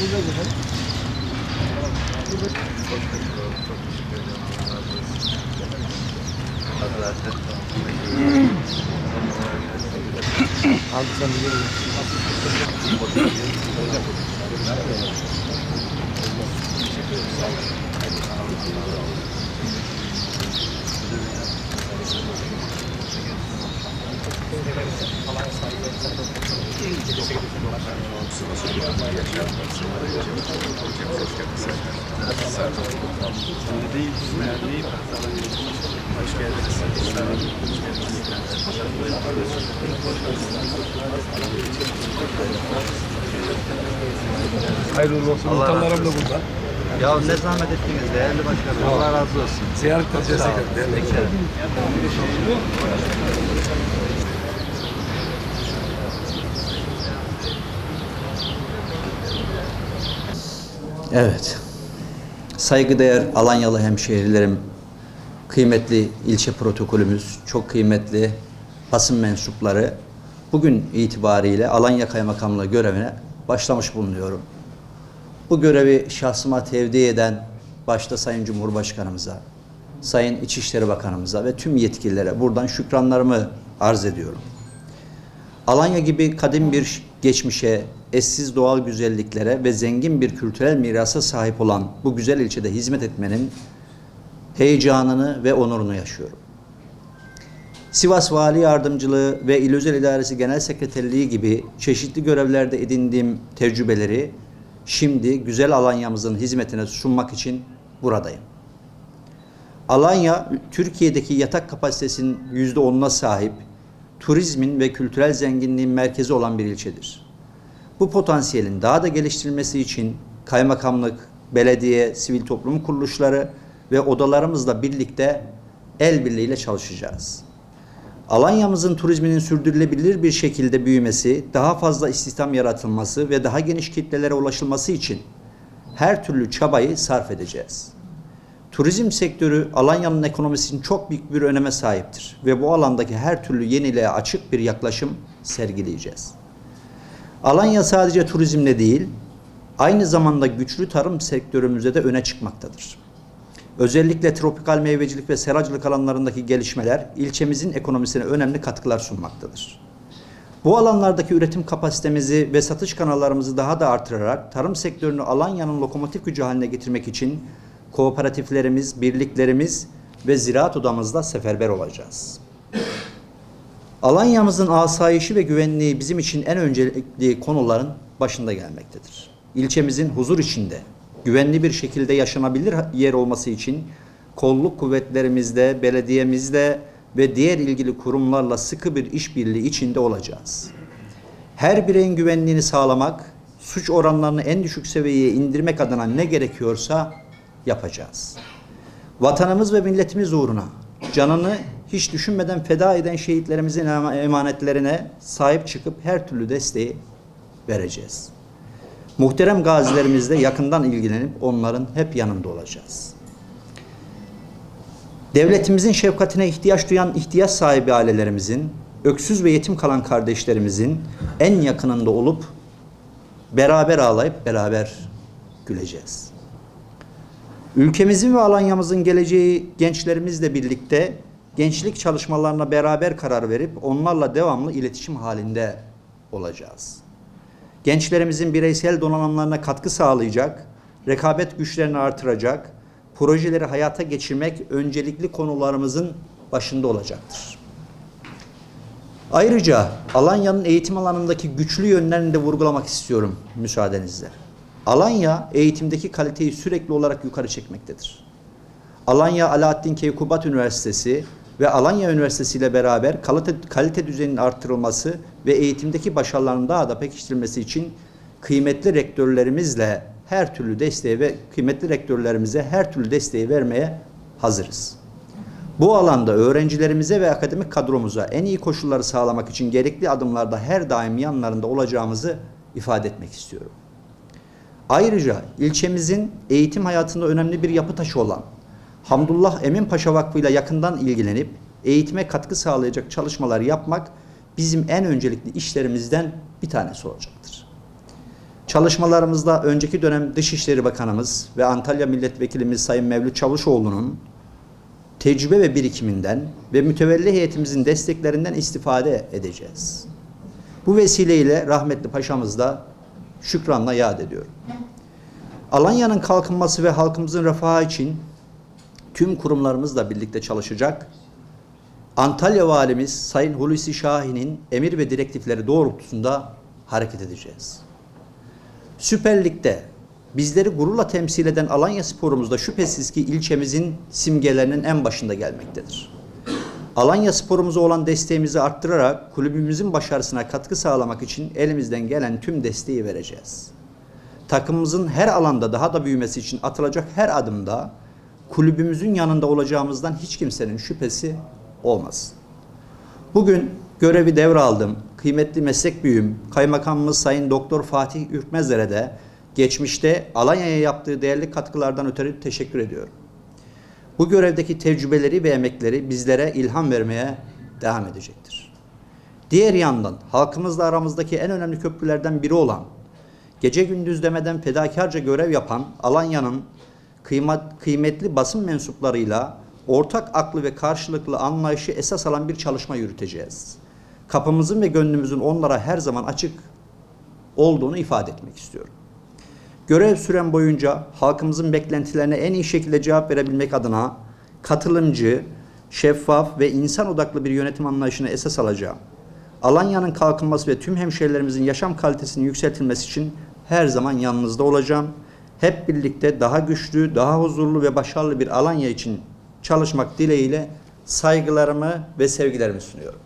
Burada gidelim. Aldı sen biliyor musun? Hayırlı olsun. Allah razı Muhtarlarım da olsun. burada. Ya ne zahmet ettiniz değerli başkanım. Allah razı olsun. Ziyaret edeceğiz. Sağ olun. Değerli Beklerim. Evet. Saygıdeğer Alanyalı hemşehrilerim, kıymetli ilçe protokolümüz, çok kıymetli basın mensupları bugün itibariyle Alanya Kaymakamlığı görevine başlamış bulunuyorum. Bu görevi şahsıma tevdi eden başta Sayın Cumhurbaşkanımıza, Sayın İçişleri Bakanımıza ve tüm yetkililere buradan şükranlarımı arz ediyorum. Alanya gibi kadim bir geçmişe, eşsiz doğal güzelliklere ve zengin bir kültürel mirasa sahip olan bu güzel ilçede hizmet etmenin heyecanını ve onurunu yaşıyorum. Sivas Vali Yardımcılığı ve İl Özel İdaresi Genel Sekreterliği gibi çeşitli görevlerde edindiğim tecrübeleri şimdi güzel Alanya'mızın hizmetine sunmak için buradayım. Alanya, Türkiye'deki yatak kapasitesinin yüzde onuna sahip, turizmin ve kültürel zenginliğin merkezi olan bir ilçedir. Bu potansiyelin daha da geliştirilmesi için kaymakamlık, belediye, sivil toplum kuruluşları ve odalarımızla birlikte el birliğiyle çalışacağız. Alanya'mızın turizminin sürdürülebilir bir şekilde büyümesi, daha fazla istihdam yaratılması ve daha geniş kitlelere ulaşılması için her türlü çabayı sarf edeceğiz. Turizm sektörü Alanya'nın ekonomisinin çok büyük bir öneme sahiptir ve bu alandaki her türlü yeniliğe açık bir yaklaşım sergileyeceğiz. Alanya sadece turizmle değil, aynı zamanda güçlü tarım sektörümüzde de öne çıkmaktadır. Özellikle tropikal meyvecilik ve seracılık alanlarındaki gelişmeler ilçemizin ekonomisine önemli katkılar sunmaktadır. Bu alanlardaki üretim kapasitemizi ve satış kanallarımızı daha da artırarak tarım sektörünü Alanya'nın lokomotif gücü haline getirmek için kooperatiflerimiz, birliklerimiz ve ziraat odamızla seferber olacağız. Alanya'mızın asayişi ve güvenliği bizim için en öncelikli konuların başında gelmektedir. İlçemizin huzur içinde, güvenli bir şekilde yaşanabilir yer olması için kolluk kuvvetlerimizde, belediyemizde ve diğer ilgili kurumlarla sıkı bir işbirliği içinde olacağız. Her bireyin güvenliğini sağlamak, suç oranlarını en düşük seviyeye indirmek adına ne gerekiyorsa yapacağız. Vatanımız ve milletimiz uğruna canını hiç düşünmeden feda eden şehitlerimizin ema- emanetlerine sahip çıkıp her türlü desteği vereceğiz. Muhterem gazilerimizle yakından ilgilenip onların hep yanında olacağız. Devletimizin şefkatine ihtiyaç duyan ihtiyaç sahibi ailelerimizin, öksüz ve yetim kalan kardeşlerimizin en yakınında olup beraber ağlayıp beraber güleceğiz. Ülkemizin ve Alanya'mızın geleceği gençlerimizle birlikte gençlik çalışmalarına beraber karar verip onlarla devamlı iletişim halinde olacağız. Gençlerimizin bireysel donanımlarına katkı sağlayacak, rekabet güçlerini artıracak, projeleri hayata geçirmek öncelikli konularımızın başında olacaktır. Ayrıca Alanya'nın eğitim alanındaki güçlü yönlerini de vurgulamak istiyorum müsaadenizle. Alanya eğitimdeki kaliteyi sürekli olarak yukarı çekmektedir. Alanya Alaaddin Keykubat Üniversitesi ve Alanya Üniversitesi ile beraber kalite, kalite düzeyinin arttırılması ve eğitimdeki başarıların daha da pekiştirilmesi için kıymetli rektörlerimizle her türlü desteği ve kıymetli rektörlerimize her türlü desteği vermeye hazırız. Bu alanda öğrencilerimize ve akademik kadromuza en iyi koşulları sağlamak için gerekli adımlarda her daim yanlarında olacağımızı ifade etmek istiyorum. Ayrıca ilçemizin eğitim hayatında önemli bir yapı taşı olan Hamdullah Emin Paşa Vakfı ile yakından ilgilenip eğitime katkı sağlayacak çalışmalar yapmak bizim en öncelikli işlerimizden bir tanesi olacaktır. Çalışmalarımızda önceki dönem Dışişleri Bakanımız ve Antalya Milletvekilimiz Sayın Mevlüt Çavuşoğlu'nun tecrübe ve birikiminden ve mütevelli heyetimizin desteklerinden istifade edeceğiz. Bu vesileyle rahmetli paşamız da şükranla yad ediyorum. Alanya'nın kalkınması ve halkımızın refahı için tüm kurumlarımızla birlikte çalışacak. Antalya Valimiz Sayın Hulusi Şahin'in emir ve direktifleri doğrultusunda hareket edeceğiz. Süper Lig'de bizleri gururla temsil eden Alanya sporumuzda şüphesiz ki ilçemizin simgelerinin en başında gelmektedir. Alanya sporumuza olan desteğimizi arttırarak kulübümüzün başarısına katkı sağlamak için elimizden gelen tüm desteği vereceğiz. Takımımızın her alanda daha da büyümesi için atılacak her adımda kulübümüzün yanında olacağımızdan hiç kimsenin şüphesi olmasın. Bugün görevi devraldım. Kıymetli meslek büyüğüm, Kaymakamımız Sayın Doktor Fatih Ürkmezler'e de geçmişte Alanya'ya yaptığı değerli katkılardan ötürü teşekkür ediyorum. Bu görevdeki tecrübeleri ve emekleri bizlere ilham vermeye devam edecektir. Diğer yandan halkımızla aramızdaki en önemli köprülerden biri olan, gece gündüz demeden fedakarca görev yapan Alanya'nın kıymet, kıymetli basın mensuplarıyla ortak aklı ve karşılıklı anlayışı esas alan bir çalışma yürüteceğiz. Kapımızın ve gönlümüzün onlara her zaman açık olduğunu ifade etmek istiyorum. Görev süren boyunca halkımızın beklentilerine en iyi şekilde cevap verebilmek adına katılımcı, şeffaf ve insan odaklı bir yönetim anlayışını esas alacağım. Alanya'nın kalkınması ve tüm hemşehrilerimizin yaşam kalitesinin yükseltilmesi için her zaman yanınızda olacağım. Hep birlikte daha güçlü, daha huzurlu ve başarılı bir Alanya için çalışmak dileğiyle saygılarımı ve sevgilerimi sunuyorum.